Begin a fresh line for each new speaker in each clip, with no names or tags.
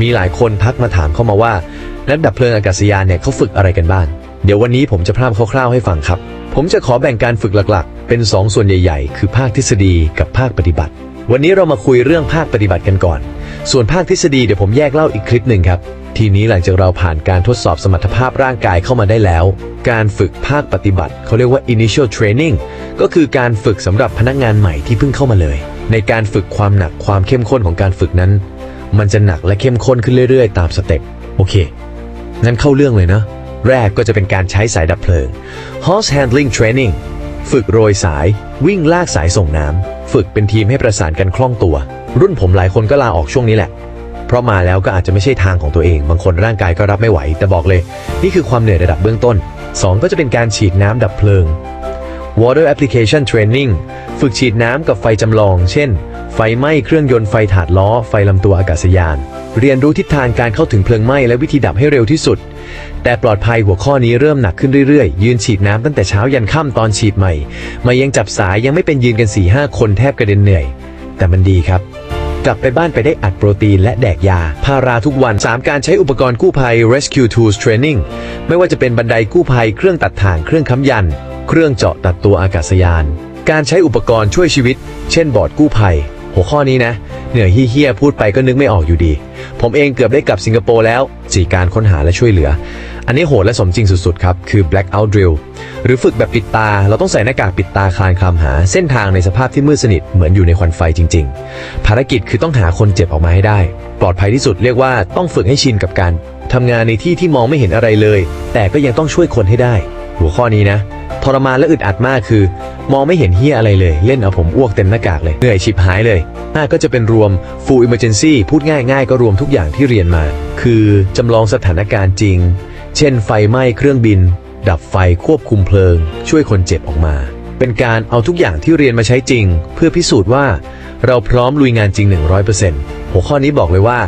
มีหลายคนทักมาถามเข้ามาว่านักดับเพลิงอากาศยานเนี่ยเขาฝึกอะไรกันบ้าง เดี๋ยววันนี้ผมจะพร่ำคร่าวๆให้ฟังครับ ผมจะขอแบ่งการฝึกหลักๆ เป็น 2 ส่วนใหญ่ ๆ คือภาคทฤษฎีกับภาคปฏิบัติ วันนี้เรามาคุยเรื่องภาคปฏิบัติกันก่อน ส่วนภาคทฤษฎีเดี๋ยวผมแยกเล่าอีกคลิปหนึ่งครับ ทีนี้หลังจากเราผ่านการทดสอบสมรรถภาพร่างกายเข้ามาได้แล้ว การฝึกภาคปฏิบัติเขาเรียกว่า initial training ก็คือการฝึกสำหรับพนักงานใหม่ที่เพิ่งเข้ามาเลย ในการฝึกความหนักความเข้มข้นของการฝึกนั้น มันจะหนักและเข้มข้นขึ้นเรื่อยๆ ตามสเต็ปโอเค งั้นเข้าเรื่องเลยนะ แรกก็จะเป็นการใช้สายดับเพลิง horse handling training ฝึกโรยสาย วิ่งลากสายส่งน้ำ ฝึกเป็นทีมให้ประสานกันคล่องตัว รุ่นผมหลายคนก็ลาออกช่วงนี้แหละ เพราะมาแล้วก็อาจจะไม่ใช่ทางของตัวเอง บางคนร่างกายก็รับไม่ไหว แต่บอกเลย นี่คือความเหนื่อยระดับเบื้องต้น 2 ก็จะเป็นการฉีดน้ำดับเพลิง Water Application Training ฝึกฉีดน้ำกับไฟจำลอง เช่น ฟไหม้เครื่องยนต์ไฟถาดล้อ ไฟลำตัวอากาศยาน เรียนรู้ทิศทางการเข้าถึงเพลิงไหม้และวิธีดับให้เร็วที่สุด แต่ปลอดภัยหัวข้อนี้เริ่มหนักขึ้นเรื่อยๆ ยืนฉีดน้ำตั้งแต่เช้ายันค่ำตอนฉีดใหม่ มายังจับสายยังไม่เป็นยืนกัน4ี่ห้าคนแทบกระเด็นเหนื่อย แต่มันดีครับ กลับไปบ้านไปได้อัดโปรตีนและแดกยา พาราทุกวัน 3 การใช้อุปกรณ์กู้ภัย Rescue Tools Training ไม่ว่าจะเป็นบันไดกู้ภัยเครื่องตัดถ่างเครื่องค้ำยัน เครื่องเจาะตัดตัวอากาศยาน การใช้อุปกรณ์ช่วยชีวิต เช่นบอร์ดกู้ภัย หัวข้อนี้นะ เหนื่อยเฮี้ยพูดไปก็นึกไม่ออกอยู่ดี ผมเองเกือบได้กลับสิงคโปร์แล้วสี่การค้นหาและช่วยเหลือ อันนี้โหดและสมจริงสุดๆครับ คือ blackout drill หรือฝึกแบบปิดตา เราต้องใส่หน้ากากปิดตาคลานคลำหา เส้นทางในสภาพที่มืดสนิทเหมือนอยู่ในควันไฟจริง ๆ ภารกิจคือต้องหาคนเจ็บออกมาให้ได้ ปลอดภัยที่สุดเรียกว่าต้องฝึกให้ชินกับการทำงานในที่ที่มองไม่เห็นอะไรเลย แต่ก็ยังต้องช่วยคนให้ได้ หัวข้อนี้นะ ทรมานและอึดอัดมากคือ มองไม่เห็นเฮียอะไรเลย เล่นเอาผมอ้วกเต็มหน้ากากเลยเหนื่อยฉิบหายเลยห้าก็จะเป็นรวม full emergency พูดง่ายๆก็รวมทุกอย่างที่เรียนมา คือจำลองสถานการณ์จริง เช่น ไฟไหม้เครื่องบิน ดับไฟควบคุมเพลิง ช่วยคนเจ็บออกมา เป็นการเอาทุกอย่างที่เรียนมาใช้จริง เพื่อพิสูจน์ว่า เราพร้อมลุยงานจริง 100%หัวข้อนี้บอกเลยว่า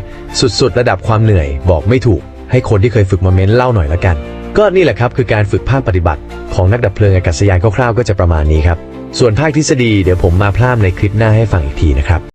สุดๆ ระดับความเหนื่อยบอกไม่ถูก ให้คนที่เคยฝึกมาเม้นเล่าหน่อยละกัน ก็นี่แหละครับคือการฝึกภาคปฏิบัติ ของนักดับเพลิงอากาศยานคร่าวๆก็จะประมาณนี้ครับ ส่วนภาคทฤษฎีเดี๋ยวผมมาพร่ำในคลิปหน้าให้ฟังอีกทีนะครับ